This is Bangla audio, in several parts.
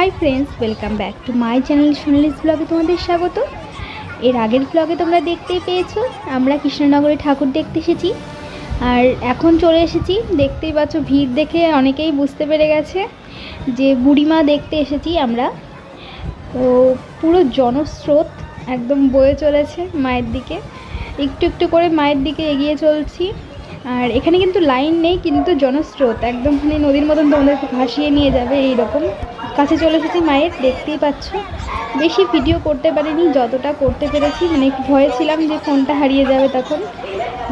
Hi friends, welcome back to my channel Sonali's ব্লগে তোমাদের স্বাগত। এর আগের ব্লগে তোমরা দেখতেই পেয়েছ, আমরা কৃষ্ণনগরে ঠাকুর দেখতে এসেছি। আর এখন চলে এসেছি, দেখতেই পাচ্ছ ভিড় দেখে অনেকেই বুঝতে পেরে গেছে যে বুড়িমা দেখতে এসেছি আমরা। তো পুরো জনস্রোত একদম বয়ে চলেছে মায়ের দিকে। একটু একটু করে মায়ের দিকে এগিয়ে চলছি। আর এখানে কিন্তু লাইন নেই, কিন্তু জনস্রোত, একদম মানে নদীর মতন তোমাদেরকে ভাসিয়ে নিয়ে যাবে এই রকম কাছে চলে এসেছি মায়ের, দেখতেই পাচ্ছ। বেশি ভিডিও করতে পারিনি, যতটা করতে পেরেছি। মানে ভয়ে ছিলাম যে ফোনটা হারিয়ে যাবে তখন।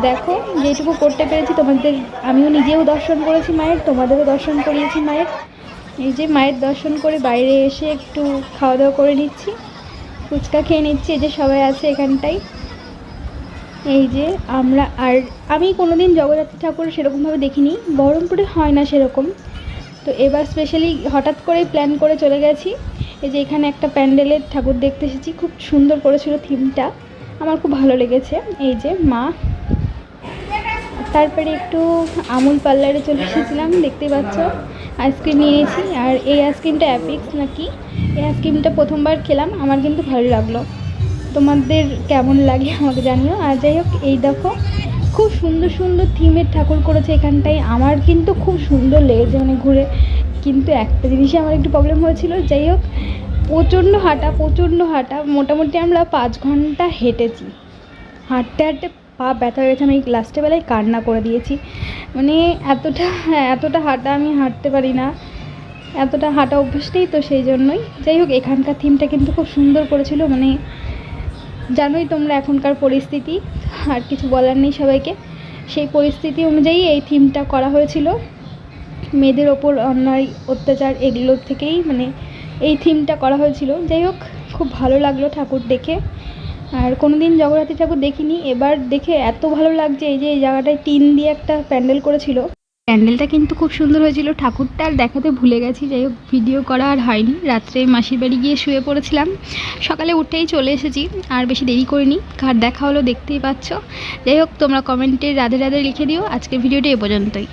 দেখো, যেটুকু করতে পেরেছি তোমাদের, আমিও নিজেও দর্শন করেছি মায়ের, তোমাদেরও দর্শন করিয়েছি মায়ের। এই যে মায়ের দর্শন করে বাইরে এসে একটু খাওয়া দাওয়া করে নিচ্ছি। ফুচকা খেয়ে নিচ্ছি, এই যে সবাই আছে এখানটায় এই যে আমরা আর, আমি কোনোদিন জগদ্ধাত্রী ঠাকুর সেরকমভাবে দেখিনি, বহরমপুরে হয় না সেরকম। তো এবার স্পেশালি হঠাৎ করেই প্ল্যান করে চলে গেছি। এই যে এখানে একটা প্যান্ডেলের ঠাকুর দেখতে এসেছি, খুব সুন্দর করেছিল থিমটা আমার খুব ভালো লেগেছে। এই যে মা। তারপরে একটু আমুল পার্লারে চলে এসেছিলাম, দেখতেই পাচ্ছ। আইসক্রিম নিয়ে নিয়েছি। আর এই আইসক্রিমটা অ্যাপিক্স নাকি? এই আইসক্রিমটা প্রথমবার খেলাম, আমার কিন্তু ভালো লাগল। তোমাদের কেমন লাগে আমাকে জানিও। আর যাই হোক, এই দেখো খুব সুন্দর সুন্দর থিমের ঠাকুর করেছে এখানটায়। আমার কিন্তু খুব সুন্দর লেগেছে মানে ঘুরে। কিন্তু একটা জিনিসে আমার একটু প্রবলেম হয়েছিল, যাই হোক, প্রচণ্ড হাঁটা প্রচণ্ড হাঁটা। মোটামুটি আমরা পাঁচ ঘণ্টা হেঁটেছি। হাঁটতে হাঁটতে পা ব্যথা হয়ে গেছে, আমি লাস্টে বেলায় কান্না করে দিয়েছি। মানে এতটা এতটা হাঁটা আমি হাঁটতে পারি না। এতটা হাঁটা অভ্যেস নেই তো সেই জন্যই। যাই হোক, এখানকার থিমটা কিন্তু খুব সুন্দর করেছিল। মানে জানোই তোমরা এখনকার পরিস্থিতি। আর কিছু বলার নেই সবাইকে। সেই পরিস্থিতি অনুযায়ী এই থিমটা করা হয়েছিল। মেয়েদের ওপর অন্যায়, অত্যাচার এগুলোর থেকেই মানে এই থিমটা করা হয়েছিল। যাই হোক, খুব ভালো লাগল ঠাকুর দেখে। আর কোনো দিন জগন্নাথী ঠাকুর দেখিনি। এবার দেখে এত ভালো লাগছে এই যে এই জায়গাটায় টিন দিয়ে একটা প্যান্ডেল করেছিল। প্যান্ডেলটা কিন্তু খুব সুন্দর হয়েছিল। ঠাকুরটা আর দেখাতে ভুলে গেছি, যাই হোক ভিডিও করা আর হয়নি। রাত্রে মাসির বাড়ি গিয়ে শুয়ে পড়েছিলাম। সকালে উঠেই চলে এসেছি, আর বেশি দেরি করিনি। কার দেখা হলো দেখতেই পাচ্ছ। যাই হোক, তোমরা কমেন্টে রাধে রাধে লিখে দিও। আজকের ভিডিওটা এ পর্যন্তই।